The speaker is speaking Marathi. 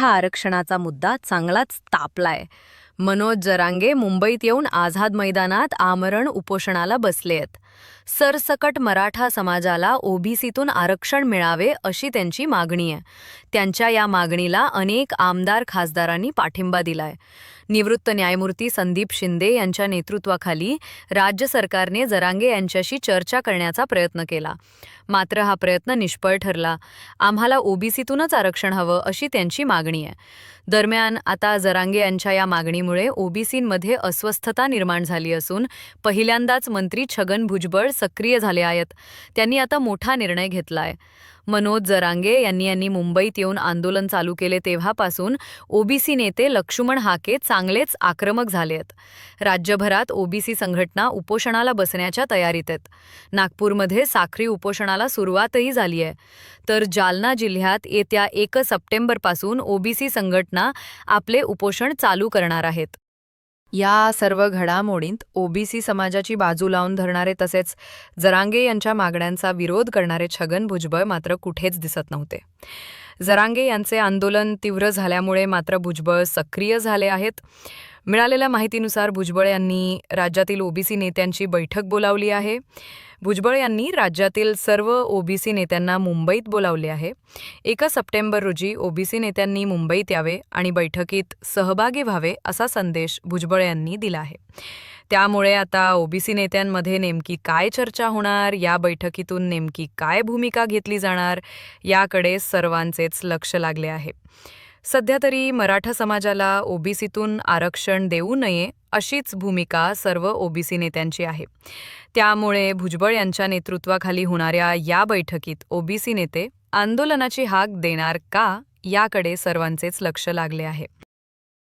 मराठा आरक्षणाचा मुद्दा चांगलाच तापलाय. मनोज जरांगे मुंबईत येऊन आझाद मैदानात आमरण उपोषणाला बसलेत सरसकट मराठा समाजाला ओबीसीतून आरक्षण मिळावे अशी त्यांची मागणी आहे. त्यांच्या या मागणीला अनेक आमदार खासदारांनी पाठिंबा दिलाय. निवृत्त न्यायमूर्ती संदीप शिंदे यांच्या नेतृत्वाखाली राज्य सरकारने जरांगे यांच्याशी चर्चा करण्याचा प्रयत्न केला. मात्र हा प्रयत्न निष्फळ ठरला. आम्हाला ओबीसीतूनच आरक्षण हवं अशी त्यांची मागणी आहे. दरम्यान आता जरांगे यांच्या या मागणीमुळे ओबीसींमध्ये अस्वस्थता निर्माण झाली असून पहिल्यांदाच मंत्री छगन भुजबळ सक्रिय झाले आहेत. त्यांनी आता मोठा निर्णय घेतलाय. मनोज जरांगे यांनी यांनी मुंबईत येऊन आंदोलन चालू केले तेव्हापासून ओबीसी नेते लक्ष्मण हाके चांगलेच आक्रमक झाले आहेत. राज्यभरात ओबीसी संघटना उपोषणाला बसण्याच्या तयारीत आहेत. नागपूरमध्ये साखरी उपोषणाला सुरुवातही झाली आहे. तर जालना जिल्ह्यात येत्या एक सप्टेंबरपासून ओबीसी संघटना आपले उपोषण चालू करणार आहेत. या सर्व घडामोडींत ओबीसी समाजाची बाजू लावून धरणारे तसेच जरांगे यांच्या मागण्यांचा विरोध करणारे छगन भुजबळ मात्र कुठेच दिसत नव्हते. जरांगे यांचे आंदोलन तीव्र झाल्यामुळे मात्र भुजबळ सक्रिय झाले आहेत. मिळालेल्या माहितीनुसार भुजबळ यांनी राज्यातील ओबीसी नेत्यांची बैठक बोलावली आहे. भुजबळ यांनी राज्यातील सर्व ओबीसी नेत्यांना मुंबईत बोलावले आहे. एका सप्टेंबर रोजी ओबीसी नेत्यांनी मुंबईत यावे आणि बैठकीत सहभागी व्हावे असा संदेश भुजबळ यांनी दिला आहे. त्यामुळे आता ओबीसी नेत्यांमध्ये नेमकी काय चर्चा होणार या बैठकीतून नेमकी काय भूमिका घेतली जाणार याकडे सर्वांचेच लक्ष लागले आहे. सध्या तरी मराठा समाजाला ओबीसीतून आरक्षण देऊ नये अशीच भूमिका सर्व ओबीसी नेत्यांची आहे. त्यामुळे भुजबळ यांच्या नेतृत्वाखाली होणाऱ्या या बैठकीत ओबीसी नेते आंदोलनाची हाक देणार का याकडे सर्वांचेच लक्ष लागले आहे.